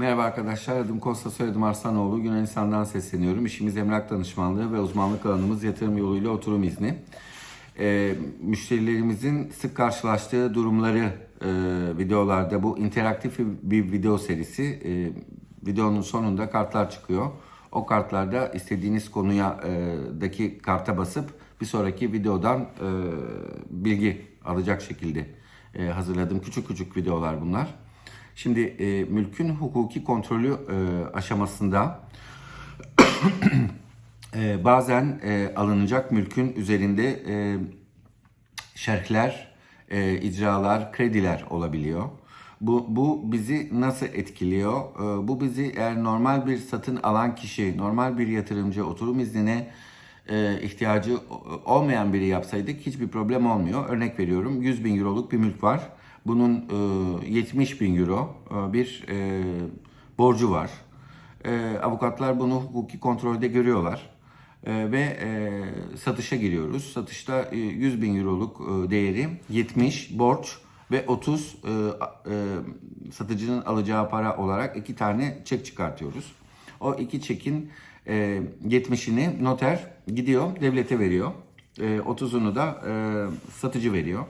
Merhaba arkadaşlar, adım Kosta, soyadım Arslanoğlu. Yunanistan'dan sesleniyorum. İşimiz emlak danışmanlığı ve uzmanlık alanımız yatırım yoluyla oturum izni. Ee, müşterilerimizin sık karşılaştığı durumları e, videolarda, bu interaktif bir video serisi. E, videonun sonunda kartlar çıkıyor. O kartlarda istediğiniz konuya e, daki karta basıp bir sonraki videodan e, bilgi alacak şekilde e, hazırladığım küçük küçük videolar bunlar. Şimdi e, mülkün hukuki kontrolü e, aşamasında e, bazen e, alınacak mülkün üzerinde e, şerhler, e, icralar, krediler olabiliyor. Bu, bu bizi nasıl etkiliyor? E, bu bizi eğer normal bir satın alan kişi, normal bir yatırımcı oturum iznine e, ihtiyacı olmayan biri yapsaydık hiçbir problem olmuyor. Örnek veriyorum 100 bin euroluk bir mülk var. Bunun e, 70 bin euro e, bir e, borcu var. E, avukatlar bunu hukuki kontrolde görüyorlar. E, ve e, satışa giriyoruz. Satışta e, 100 bin euroluk e, değeri 70 borç ve 30 e, e, satıcının alacağı para olarak iki tane çek çıkartıyoruz. O iki çekin e, 70'ini noter gidiyor devlete veriyor. E, 30'unu da e, satıcı veriyor.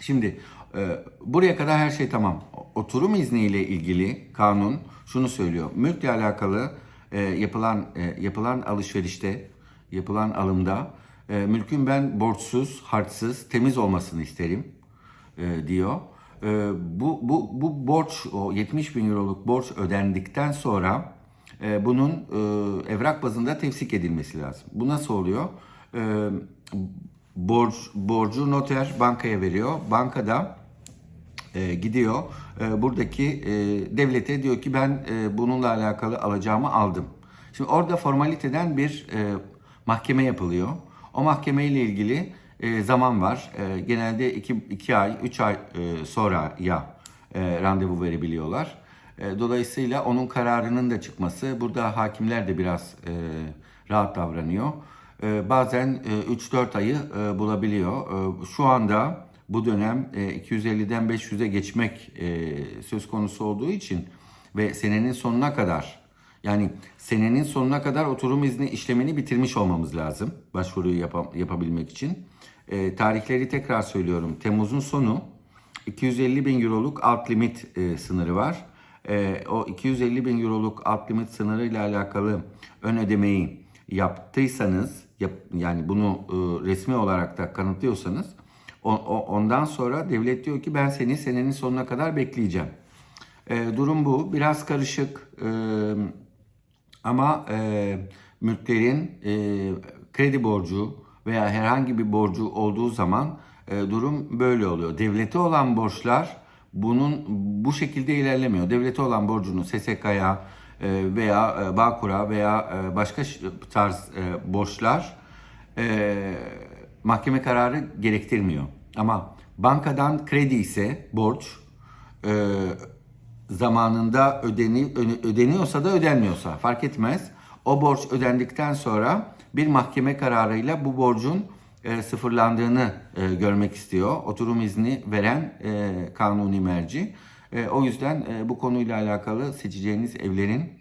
Şimdi e, buraya kadar her şey tamam. Oturum izniyle ilgili kanun şunu söylüyor. Mülkle alakalı e, yapılan e, yapılan alışverişte, yapılan alımda e, mülkün ben borçsuz, harçsız, temiz olmasını isterim e, diyor. E, bu, bu, bu borç, o 70 bin euroluk borç ödendikten sonra e, bunun e, evrak bazında tefsik edilmesi lazım. Bu nasıl oluyor? E, borç, borcu noter bankaya veriyor. Bankada e, gidiyor e, buradaki e, devlete diyor ki ben e, bununla alakalı alacağımı aldım. Şimdi orada formaliteden bir e, mahkeme yapılıyor. O mahkeme ile ilgili e, zaman var. E, genelde 2 ay, 3 ay e, sonra ya e, randevu verebiliyorlar. E, dolayısıyla onun kararının da çıkması, burada hakimler de biraz e, rahat davranıyor. E, bazen e, 3-4 ayı e, bulabiliyor. E, şu anda bu dönem e, 250'den 500'e geçmek e, söz konusu olduğu için ve senenin sonuna kadar yani senenin sonuna kadar oturum izni işlemini bitirmiş olmamız lazım başvuruyu yapa- yapabilmek için. E, tarihleri tekrar söylüyorum. Temmuz'un sonu 250 bin euroluk alt limit e, sınırı var. E, o 250 bin euroluk alt limit sınırı ile alakalı ön ödemeyi yaptıysanız, yap, yani bunu e, resmi olarak da kanıtlıyorsanız, o, o- ondan sonra devlet diyor ki ben seni senenin sonuna kadar bekleyeceğim. E, durum bu. Biraz karışık. E, ama e, mülklerin e, kredi borcu veya herhangi bir borcu olduğu zaman e, durum böyle oluyor. Devlete olan borçlar bunun bu şekilde ilerlemiyor. Devlete olan borcunu SSK'ya veya e, Bağkur'a veya e, başka tarz e, borçlar e, mahkeme kararı gerektirmiyor. Ama bankadan kredi ise borç e, zamanında ödeni, ödeniyorsa da ödenmiyorsa fark etmez. O borç ödendikten sonra bir mahkeme kararıyla bu borcun e, sıfırlandığını e, görmek istiyor. Oturum izni veren e, kanuni merci. E, o yüzden e, bu konuyla alakalı seçeceğiniz evlerin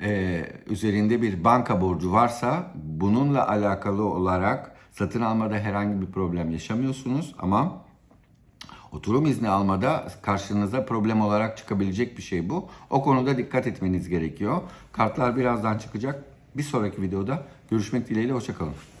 e, üzerinde bir banka borcu varsa bununla alakalı olarak satın almada herhangi bir problem yaşamıyorsunuz ama Oturum izni almada karşınıza problem olarak çıkabilecek bir şey bu. O konuda dikkat etmeniz gerekiyor. Kartlar birazdan çıkacak. Bir sonraki videoda görüşmek dileğiyle. Hoşçakalın.